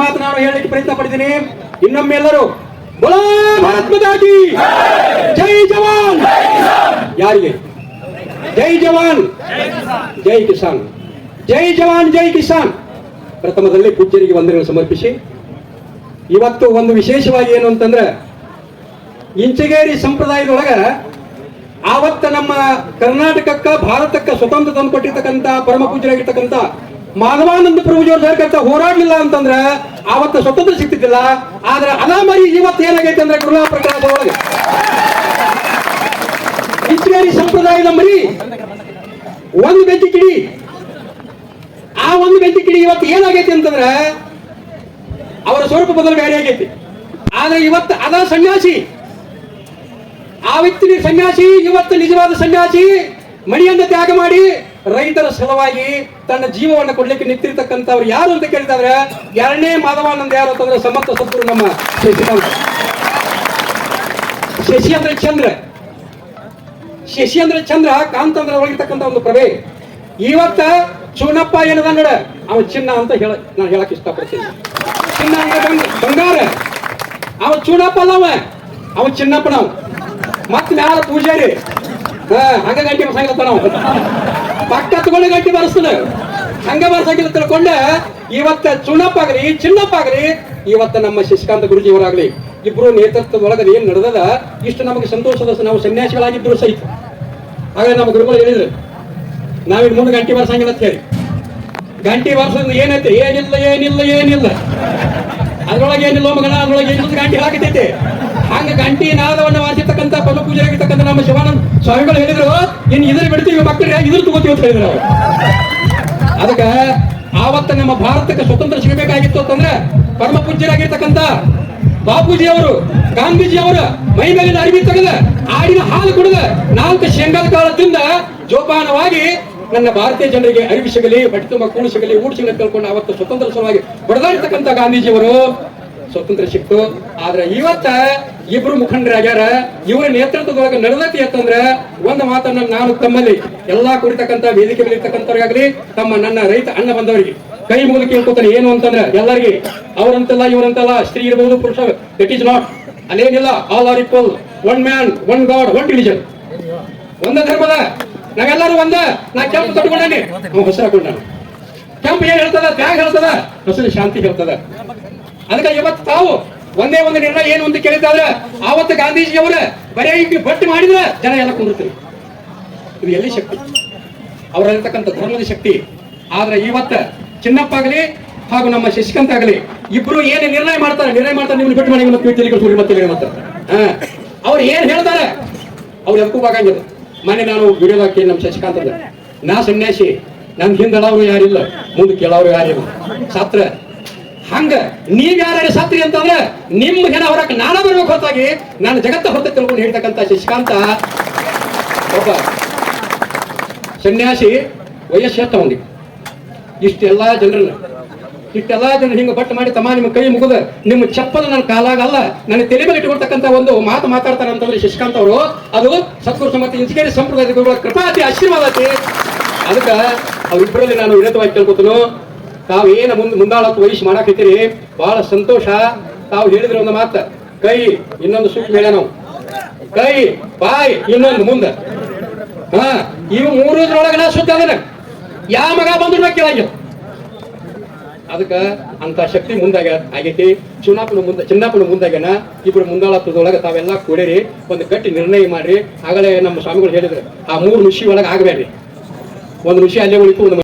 ಮಾತು ನಾನು ಹೇಳಲಿಕ್ಕೆ ಪ್ರಯತ್ನ ಪಡ್ತೀನಿ. ಇನ್ನೊಮ್ಮೆ ಎಲ್ಲರೂ ಬೋಲೋ ಭಾರತ್ ಮಾತಾ ಜೈ ಜವಾನ್. ಯಾರಿಗೆ? ಜೈ ಜವಾನ್. ಜೈ ಕಿಸಾನ್. ಜೈ ಜವಾನ್, ಜೈ ಕಿಸಾನ್. ಪ್ರಥಮದಲ್ಲಿ ಪೂಜ್ಯರಿಗೆ ವಂದನೆಗಳು ಸಮರ್ಪಿಸಿ. ಇವತ್ತು ಒಂದು ವಿಶೇಷವಾಗಿ ಏನು ಅಂತಂದ್ರೆ ಇಂಚಗೇರಿ ಸಂಪ್ರದಾಯದೊಳಗ ಆವತ್ತ ನಮ್ಮ ಕರ್ನಾಟಕಕ್ಕ, ಭಾರತಕ್ಕ ಸ್ವತಂತ್ರ ತಂದು ಕೊಟ್ಟಿರ್ತಕ್ಕಂಥ ಪರಮ ಪೂಜ್ಯರಾಗಿರ್ತಕ್ಕಂಥ ಮಾಧವಾನಂದ ಪ್ರಭುಜಿಯವ್ರ ಸರ್ಕಾರ ಹೋರಾಡಲಿಲ್ಲ ಅಂತಂದ್ರೆ ಆವತ್ತ ಸ್ವತಂತ್ರ ಸಿಗ್ತಿದ್ದಿಲ್ಲ. ಆದ್ರೆ ಅನಾಮರಿ ಇವತ್ತು ಏನಾಗೈತೆ ಅಂದ್ರೆ ಗೃಹ ಪ್ರಕಾಶ ಒಳಗೆ. ಸಂಪ್ರದಾಯದ ಮರಿ. ಒಂದು ಬೆಂಕಿ ಕಿಡಿ. ಆ ಒಂದು ಬೆಂಕಿ ಕಿಡಿ ಇವತ್ತು ಏನಾಗೈತಿ ಅಂತಂದ್ರೆ ಅವರ ಸ್ವರೂಪ ಬದಲು ಬೇರೆ ಆಗೈತಿ. ಆದ್ರೆ ಇವತ್ತು ಅದ ಸನ್ಯಾಸಿ. ಆ ವ್ಯಕ್ತಿ ಸನ್ಯಾಸಿ, ಇವತ್ತು ನಿಜವಾದ ಸನ್ಯಾಸಿ, ಮಣಿಯನ್ನ ತ್ಯಾಗ ಮಾಡಿ ರೈತರ ಸಲುವಾಗಿ ತನ್ನ ಜೀವವನ್ನು ಕೊಡ್ಲಿಕ್ಕೆ ನಿಂತಿರ್ತಕ್ಕಂಥವ್ರು ಯಾರು ಅಂತ ಕೇಳಿದ್ರೆ ಎರಡನೇ ಮಾಧವಾನಂದ ಯಾರು ಅಂತಂದ್ರೆ ಸಮರ್ಥ ಸದ್ಗುರು ನಮ್ಮ ಶಶಿಕಾಂತ್ ಶಶಿ ಅಂದ್ರೆ ಚಂದ್ರ. ಶಶಿ ಅಂದ್ರೆ ಚಂದ್ರ, ಕಾಂತ ಅಂದ್ರೆ ಒಳಗಿರ್ತಕ್ಕಂಥ ಒಂದು ಪ್ರಭೆ. ಇವತ್ತ ಚೂನಪ್ಪ ಏನದ ನಡ? ಅವ ಚಿನ್ನ ಅಂತ ಹೇಳ, ನಾನು ಹೇಳಕ್ ಇಷ್ಟಪಡ್ತೀನಿ. ಚಿನ್ನ ಅಂದ್ರೆ ಬಂಗಾರ. ಅವ ಚೂನಪ್ಪ ಅಲ್ಲವ ಅವ ಚಿನ್ನಪ್ಪ ನಾವು ಮತ್ತೆ ಮ್ಯಾಲ ಪೂಜಾರಿ. ಹಂಗ ಗಂಟೆ ಬರ್ಸಂಗಿಲ್ಲ ನಾವು ಪಕ್ಕ ತಗೊಂಡು ಗಟ್ಟಿ ಹಂಗ ಬರ್ಸಂಗಿಲ್ಲ ತಿಳ್ಕೊಂಡ. ಇವತ್ತ ಚುಣಪ್ಪ ಆಗ್ರಿ ಚಿನ್ನಪ್ಪ ಆಗ್ರಿ ಇವತ್ತ ನಮ್ಮ ಶಶಿಕಾಂತ ಗುರುಜಿ ಅವರಾಗ್ಲಿ. ಇಬ್ರು ನೇತೃತ್ವದೊಳಗ ಏನ್ ನಡೆದದ, ಇಷ್ಟು ನಮಗೆ ಸಂತೋಷದ ನಾವು ಸನ್ಯಾಸಿಗಳಾಗಿದ್ರು ಸಹಿತ. ಹಾಗೆ ನಮ್ಮ ಗುರುಗಳು ಹೇಳಿದ್ರು ನಾವಿನ್ ಮುಂದೆ ಗಂಟಿ ಬರ್ಸಂಗಿಲ್ಲ ಅಂತ ಹೇಳಿ. ಗಂಟಿ ಬರ್ಸೋದ್ ಏನೈತೆ? ಏನಿಲ್ಲ ಏನಿಲ್ಲ ಏನಿಲ್ಲ. ಅದ್ರೊಳಗೆ ಏನಿಲ್ಲ ಮಗನ, ಅದ್ರೊಳಗೆ ಏನಿಲ್ಲ ಗಂಟಿ ಹಾಕತೈತೆ. ಹಂಗ ಗಂಟಿ ನಾದವನ್ನ ವಾಸಿರ್ತಕ್ಕಂಥ ಪದ ಪೂಜೆಯಾಗಿರ್ತಕ್ಕಂಥ ನಮ್ಮ ಶಿವಾನಂದ ಸ್ವಾಮಿಗಳು ಹೇಳಿದ್ರು, ಇನ್ ಇದ್ರ ಬಿಡ್ತೀವಿ ಮಕ್ಕಳಿಗೆ ಇದ್ರ ತಗೋತೀವಿ ಅಂತ ಹೇಳಿದ್ರು ಅವ್ರು. ಅದಕ್ಕ ಆವತ್ತ ನಮ್ಮ ಭಾರತಕ್ಕೆ ಸ್ವತಂತ್ರ ಸಿಗಬೇಕಾಗಿತ್ತು ಅಂತಂದ್ರೆ ಪರಮ ಪೂಜ್ಯರಾಗಿರ್ತಕ್ಕಂಥ ಬಾಪೂಜಿ ಅವರು ಗಾಂಧೀಜಿ ಅವರ ಮೈ ಮೇಲಿನ ಅರಿವಿ ತೆಗೆದ, ಆಡಿನ ಹಾಲು ಕುಡಿದ ನಾಲ್ಕು ಶೇಂಗಾದ ಕಾಲದಿಂದ ಜೋಪಾನವಾಗಿ ನನ್ನ ಭಾರತೀಯ ಜನರಿಗೆ ಅರಿವಿ ಸಿಗಲಿ, ಬಟ್ಟೆ ತುಂಬ ಕೂಳು ಸಿಗಲಿ, ಊಟ ಸಿಗಲಿ ಕಲ್ಕೊಂಡು ಅವತ್ತು ಸ್ವತಂತ್ರ ಸಲುವಾಗಿ ಬಡದಾಡಿರ್ತಕ್ಕಂಥ ಗಾಂಧೀಜಿಯವರು ಸ್ವತಂತ್ರ ಸಿಕ್ತು. ಆದ್ರೆ ಇವತ್ತ ಇಬ್ರು ಮುಖಂಡರಾಗ್ಯಾರ ಇವರ ನೇತೃತ್ವದೊಳಗೆ ನಡೆದತಿ ಅಂತಂದ್ರ ಒಂದು ಮಾತನ್ನ ನಾನು ತಮ್ಮಲ್ಲಿ ಎಲ್ಲಾ ಕುರಿತಕ್ಕಂತ ವೇದಿಕೆ ಮೇಲೆ ಇರ್ತಕ್ಕಂಥವ್ರಿಗಾಗ್ಲಿ, ತಮ್ಮ ನನ್ನ ರೈತ ಅಣ್ಣ ಬಂದವರಿಗೆ ಕೈ ಮುಗಿದು ಕೇಳ್ಕೊತಾನೆ ಏನು ಅಂತಂದ್ರೆ ಎಲ್ಲರಿಗೆ ಅವರಂತಲ್ಲ, ಇವರಂತಲ್ಲ, ಸ್ತ್ರೀ ಇರಬಹುದು ಪುರುಷ that is not ಅಲ್ಲೇನಿಲ್ಲ all are equal one man one god one religion ಒಂದ ಧರ್ಮದ, ನಾವೆಲ್ಲರೂ ಒಂದ. ನಾ ಕೆಂಪು ತಟ್ಕೊಂಡಾನೆ ನಾವು ಹೊಸ ಹಾಕೊಂಡ ಕೆಂಪು ಏನ್ ಹೇಳ್ತದ, ತ್ಯಾಗ ಹೇಳ್ತದ ಹಸಿರು ಶಾಂತಿ ಹೇಳ್ತದ. ಅದಕ್ಕೆ ಇವತ್ತು ತಾವು ಒಂದೇ ಒಂದು ನಿರ್ಣಯ ಏನು ಅಂತ ಕೇಳಿದ್ದಾದ್ರೆ ಆವತ್ತು ಗಾಂಧೀಜಿ ಅವರ ಬರೇ ಹಿಂಗೆ ಬಟ್ ಮಾಡಿದ್ರೆ ಜನ ಎಲ್ಲ ಕುಂದಿರ್ತೀವಿ ಇದು ಎಲ್ಲಿ ಶಕ್ತಿ? ಅವರಲ್ಲಿರ್ತಕ್ಕಂಥ ಧರ್ಮದ ಶಕ್ತಿ. ಆದ್ರೆ ಇವತ್ತ ಚಿನ್ನಪ್ಪ ಆಗಲಿ ಹಾಗೂ ನಮ್ಮ ಶಶಿಕಾಂತ್ ಆಗಲಿ ಇಬ್ರು ಏನು ನಿರ್ಣಯ ಮಾಡ್ತಾರೆ ನಿರ್ಣಯ ಮಾಡ್ತಾರೆ ನಿಮ್ಗೆ ಬಿಟ್ಟು ಮಾಡಿ ಮತ್ತೆ ಮತ್ತೆ ಹಾ. ಅವ್ರು ಏನ್ ಹೇಳ್ತಾರೆ? ಅವ್ರು ಎದಕ್ಕೂ ಬಾಗಂಗಿಲ್ಲ ಮೊನ್ನೆ ನಾನು ವಿಡಿಯೋ ಹಾಕಿ ನಮ್ಮ ಶಶಿಕಾಂತ್ ನಾ ಸನ್ಯಾಸಿ. ನನ್ ಹಿಂದಳವ್ರು ಯಾರಿಲ್ಲ. ಮುಂದೆ ಕೇಳೋರು ಯಾರಿಲ್ಲ. ಸಾತ್ರ ಹಂಗ ನೀವ್ ಯಾರು ಸಾತ್ರಿ ಅಂತಂದ್ರೆ ನಿಮ್ ಹೆಣ ಹೊರಕ್ಕೆ ನಾನ ಬರ್ಬೇಕು ಹೊರತಾಗಿ ನಾನು ಜಗತ್ತ ಹೊರತ ತಿಳ್ಕೊಂಡು ಹೇಳ್ತಕ್ಕಂಥ ಶಶಿಕಾಂತ. ಒಬ್ಬ ಸನ್ಯಾಸಿ ವಯಸ್ಸು ಎಷ್ಟು ಅವನಿಗೆ ಇಷ್ಟೆಲ್ಲ ಜನರನ್ನ. ಇಷ್ಟೆಲ್ಲ ಜನ ಹಿಂಗ ಬಟ್ ಮಾಡಿ ತಮ್ಮ ನಿಮ್ಮ ಕೈ ಮುಗಿದ ನಿಮ್ಮ ಚಪ್ಪಲ ನನ್ನ ಕಾಲಾಗಲ್ಲ ನನ್ನ ತಲೆ ಮೇಲೆ ಇಟ್ಕೊಳ್ತಕ್ಕಂಥ ಒಂದು ಮಾತು ಮಾತಾಡ್ತಾರೆ ಅಂತಂದ್ರೆ ಶಶಿಕಾಂತ್ ಅವರು, ಅದು ಸತ್ಗುರು ಸಮರ್ಥ ಇಂಚಿಗೇರಿ ಸಂಪ್ರದಾಯದ ಕೃಪಾತಿ, ಆಶೀರ್ವಾದ ಅದಕ್ಕ ಅವ್ರಿಬ್ಬರಲ್ಲಿ ನಾನು ವಿನತವಾಗಿ ಕೇಳ್ಕೊತನು. ತಾವು ಏನ ಮುಂದ್ ಮುಂದಾಳತ್ತು ವಹಿಸಿ ಮಾಡಾಕತ್ತೀರಿ? ಬಹಳ ಸಂತೋಷ. ತಾವು ಹೇಳಿದ್ರೆ ಒಂದು ಮಾತ, ಕೈ ಇನ್ನೊಂದು ಸುಖ ಹೇಳ ನಾವು. ಕೈ, ಬಾಯ್ ಇನ್ನೊಂದು ಮುಂದೆ. ಹಾ ಇವು ಮೂರದ್ರೊಳಗನ ಸುತ್ತ ಅದನ್ನ ಯಾವ ಮಗ ಬಂದ್ರು ಕೇಳಂಗ ಅದಕ್ಕ ಅಂತ ಶಕ್ತಿ ಮುಂದಾಗ ಆಗೈತಿ. ಚುನಾಪನ ಮುಂದೆ ಚಿನ್ನಪ್ಪನ ಮುಂದಾಗನ ಇಬ್ರು ಮುಂದಾಳತ್ವದೊಳಗೆ ತಾವೆಲ್ಲ ಕೂಡಿರಿ ಒಂದು ಗಟ್ಟಿ ನಿರ್ಣಯ ಮಾಡ್ರಿ. ಆಗಲೇ ನಮ್ಮ ಸ್ವಾಮಿಗಳು ಹೇಳಿದ್ರು, ಆ ಮೂರು ಋಷಿ ಒಳಗೆ ಆಗಬೇಡ್ರಿ ಒಂದು ಋಷಿ ಅಲ್ಲೇ ಉಳಿತು, ಒಂದು